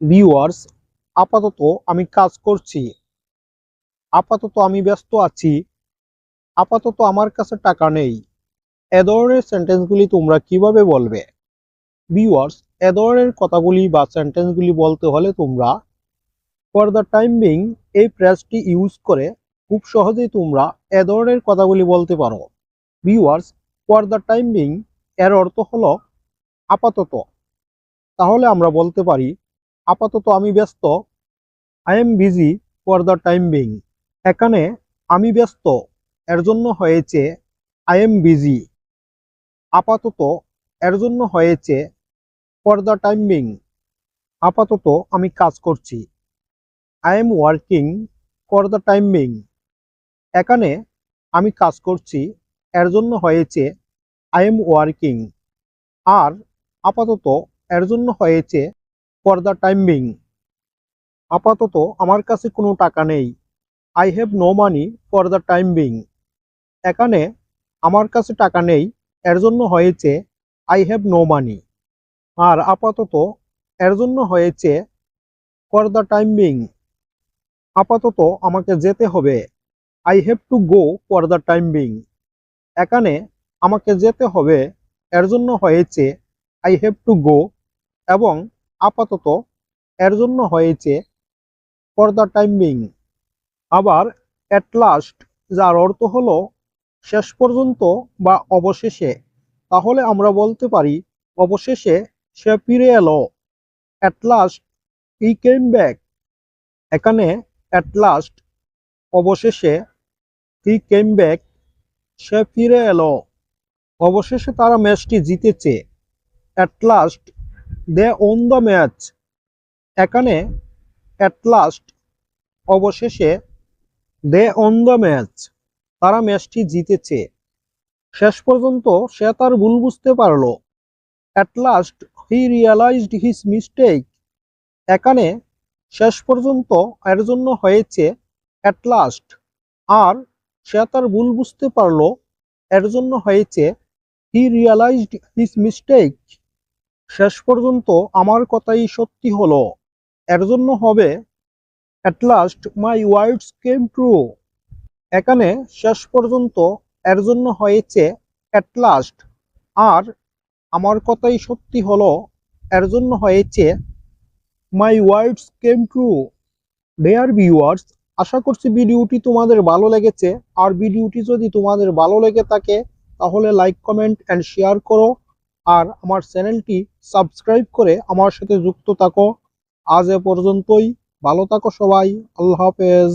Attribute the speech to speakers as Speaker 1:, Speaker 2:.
Speaker 1: Viewers আপাতত আমি কাজ করছি। আপাতত আমি ব্যস্ত আছি। আপাতত আমার কাছে টাকা নেই। এ ধরনের সেন্টেন্সগুলি তোমরা কীভাবে বলবে? ভিউয়ার্স এ ধরনের কথাগুলি বা সেন্টেন্সগুলি বলতে হলে তোমরা ফর দ্য টাইম বিং এই ফ্রেজটি ইউজ করে খুব সহজেই তোমরা এ ধরনের কথাগুলি বলতে পারো। Viewers for the time being এর অর্থ হলো আপাতত। তাহলে আমরা বলতে পারি আপাতত আমি ব্যস্ত। I am busy for the time being এখানে আমি ব্যস্ত, এর জন্য হয়েছে আই এম বিজি আপাতত এর জন্য হয়েছে ফর দ্য টাইম বিং আপাতত আমি কাজ করছি। I am working for the time being এখানে আমি কাজ করছি, এর জন্য হয়েছে আই এম ওয়ার্কিং আর আপাতত এর জন্য হয়েছে ফর দ্য টাইম বিং আপাতত আমার কাছে কোনো টাকা নেই। I have no money for the time being এখানে আমার কাছে টাকা নেই, এর জন্য হয়েছে আই হ্যাভ নো মানি আর আপাতত এর জন্য হয়েছে ফর দ্য টাইম বিং আপাতত আমাকে যেতে হবে। I have to go for the time being এখানে আমাকে যেতে হবে, এর জন্য হয়েছে আই হ্যাভ টু গো এবং আপাতত এর জন্য হয়েছে ফর দ্য টাইম বিং আবার অ্যাট লাস্ট যার অর্থ হলো শেষ পর্যন্ত বা অবশেষে। তাহলে আমরা বলতে পারি অবশেষে সে ফিরে এলো। At last he came back এখানে অ্যাট লাস্ট অবশেষে হি কেম ব্যাক সে ফিরে এলো। অবশেষে তারা ম্যাচটি জিতেছে। At last they won the match. এখানে অ্যাট লাস্ট অবশেষে দে অন দ্য ম্যাচ। তারা ম্যাচটি জিতেছে। শেষ পর্যন্ত সে তার ভুল বুঝতে পারল। At last he realised his mistake এখানে শেষ পর্যন্ত এর জন্য হয়েছে অ্যাট লাস্ট আর সে তার ভুল বুঝতে পারল। এর জন্য হয়েছে হি রিয়ালাইজড হিজ মিস্টেক শেষ পর্যন্ত আমার কথাই সত্যি হলো। এর জন্য হবে at last my words came true এখানে শেষ পর্যন্ত এর জন্য হয়েছে অ্যাট লাস্ট আর আমার কথাই সত্যি হলো, এর জন্য হয়েছে my words came true dear viewers আশা করছি ভিডিওটি তোমাদের ভালো লেগেছে। আর ভিডিওটি যদি তোমাদের ভালো লেগে থাকে, তাহলে লাইক কমেন্ট অ্যান্ড শেয়ার করো। আর আমার চ্যানেলটি সাবস্ক্রাইব করে আমার সাথে যুক্ত থাকো। আজ এ পর্যন্তই। ভালো থাকো সবাই। আল্লাহ হাফেজ।